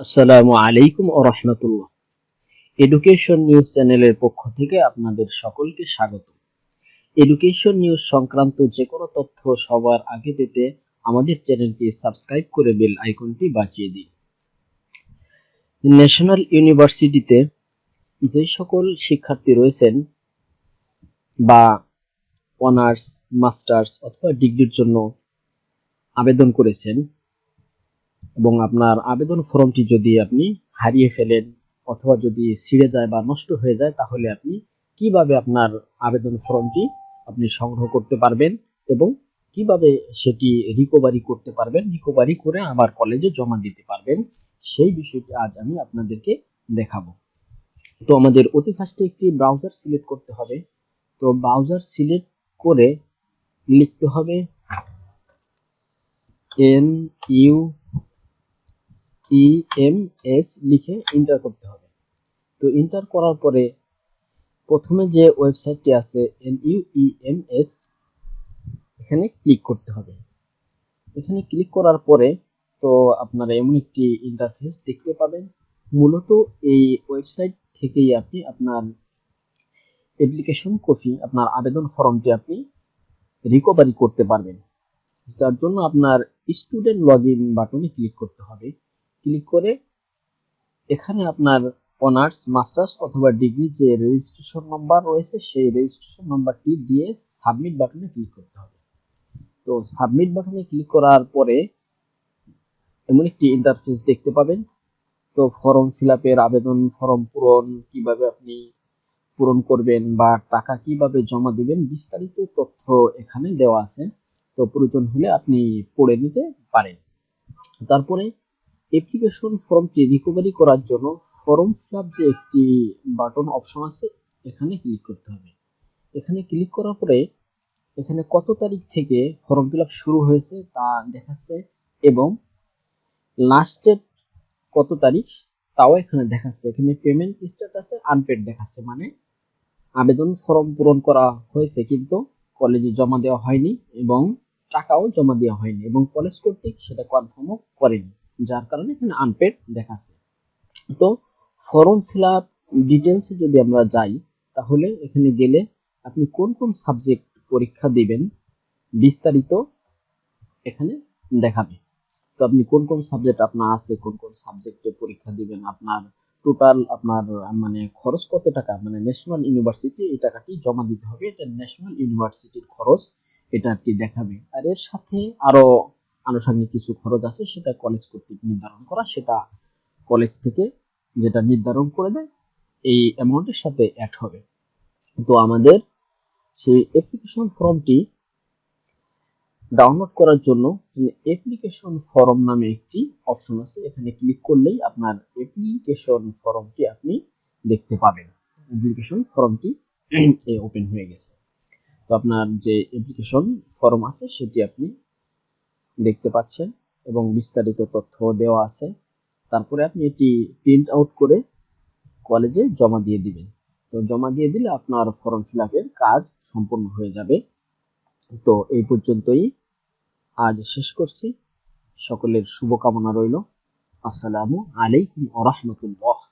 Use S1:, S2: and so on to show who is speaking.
S1: আসসালামু আলাইকুম ও রহমতুল্লাহ। Education news চ্যানেলের পক্ষ থেকে আপনাদের সকলকে স্বাগত। এডুকেশন নিউজ সংক্রান্ত যে কোনো তথ্য সবার আগে পেতে আমাদের চ্যানেলটি সাবস্ক্রাইব করে বেল আইকনটি বাঁচিয়ে দিন। ন্যাশনাল ইউনিভার্সিটিতে যে সকল শিক্ষার্থী রয়েছেন বা অনার্স মাস্টার্স অথবা ডিগ্রির জন্য আবেদন করেছেন এবং আপনার আবেদন ফর্মটি যদি আপনি হারিয়ে ফেলেন অথবা যদি ছিঁড়ে যায় বা নষ্ট হয়ে যায়, তাহলে আপনি কীভাবে আপনার আবেদন ফর্মটি আপনি সংগ্রহ করতে পারবেন এবং কীভাবে সেটি রিকভারি করতে পারবেন রিকভারি করে আবার কলেজে জমা দিতে পারবেন, সেই বিষয়টি আজ আমি আপনাদেরকে দেখাবো। তো আমাদের অতি ফার্স্টে একটি ব্রাউজার সিলেক্ট করতে হবে। তো ব্রাউজার সিলেক্ট করে লিখতে হবে এন ইউ ইএমএস লিখে এন্টার করতে হবে। তো এন্টার করার পরে প্রথমে যে ওয়েবসাইটটি আছে এনইউইএমএস এখানে ক্লিক করতে হবে। এখানে ক্লিক করার পরে তো আপনারা এমন একটি ইন্টারফেস দেখতে পাবেন। মূলত এই ওয়েবসাইট থেকেই আপনি আপনার অ্যাপ্লিকেশন কপি আপনার আবেদন ফর্মটি আপনি রিকভারি করতে পারবেন। তার জন্য আপনার স্টুডেন্ট লগ ইন বাটনে ক্লিক করতে হবে। ক্লিক করে এখানে আপনার অনার্স মাস্টার্স অথবা ডিগ্রি যে রেজিস্ট্রেশন নাম্বার রয়েছে, সেই রেজিস্ট্রেশন নাম্বারটি দিয়ে সাবমিট বাটনে ক্লিক করতে হবে। তো সাবমিট বাটনে ক্লিক করার পরে এমন একটি ইন্টারফেস দেখতে পাবেন। তো ফর্ম ফিল আপের আবেদন ফর্ম পূরণ কীভাবে আপনি পূরণ করবেন বা টাকা কীভাবে জমা দিবেন, বিস্তারিত তথ্য এখানে দেওয়া আছে। তো প্রয়োজন হলে আপনি পড়ে নিতে পারেন। তারপরে অ্যাপ্লিকেশন ফর্মটি রিকভারি করার জন্য ফর্ম ফিল যে একটি বাটন অপশন আছে, এখানে ক্লিক করতে হবে। এখানে ক্লিক করার পরে এখানে কত তারিখ থেকে ফর্ম ফিল শুরু হয়েছে তা দেখাচ্ছে এবং লাস্ট ডেট কত তারিখ তাও এখানে দেখাচ্ছে। এখানে পেমেন্ট স্ট্যাটাসে আনপেড দেখাচ্ছে মানে আবেদন ফর্ম পূরণ করা হয়েছে কিন্তু কলেজে জমা দেওয়া হয়নি এবং টাকাও জমা দেওয়া হয়নি এবং কলেজ কর্তৃক সেটা কনফার্মও করেনি। যার কারণে এখানে আনপেড দেখাচ্ছে। তো ফর্ম ফিল আপ ডিটেলসে যদি আমরা যাই, তাহলে এখানে গেলে আপনি কোন কোন সাবজেক্ট পরীক্ষা দিবেন বিস্তারিত এখানে দেখাবে। তো আপনি কোন কোন সাবজেক্ট আপনার আছে, কোন কোন সাবজেক্টে পরীক্ষা দিবেন, আপনার টোটাল আপনার মানে খরচ কত টাকা? মানে ন্যাশনাল ইউনিভার্সিটি এই টাকাটি জমা দিতে হবে, এটা ন্যাশনাল ইউনিভার্সিটির খরচ, এটা আর কি দেখাবে। আর এর সাথে আরও আনুষঙ্গিক কিছু খরচ আছে, সেটা কলেজ কর্তৃক নির্ধারণ করা, সেটা কলেজ থেকে যেটা নির্ধারণ করে দেয়, এই অ্যামাউন্টের সাথে অ্যাড হবে। তো আমাদের সেই অ্যাপ্লিকেশন ফর্মটি ডাউনলোড করার জন্য অ্যাপ্লিকেশন ফর্ম নামে একটি অপশন আছে, এখানে ক্লিক করলেই আপনার অ্যাপ্লিকেশন ফর্মটি আপনি দেখতে পাবেন। অ্যাপ্লিকেশন ফর্মটি ওপেন হয়ে গেছে। তো আপনার যে অ্যাপ্লিকেশন ফর্ম আছে, সেটি আপনি দেখতে পাচ্ছেন এবং বিস্তারিত তথ্য দেওয়া আছে। তারপরে আপনি এটি প্রিন্ট আউট করে কলেজে জমা দিয়ে দিবেন। তো জমা দিয়ে দিলে আপনার ফর্ম ফিল কাজ সম্পূর্ণ হয়ে যাবে। তো এই পর্যন্তই। আজ শেষ করছি। সকলের শুভকামনা রইল। আসসালামু আলাইকুম আ রহমতুল্লাহ।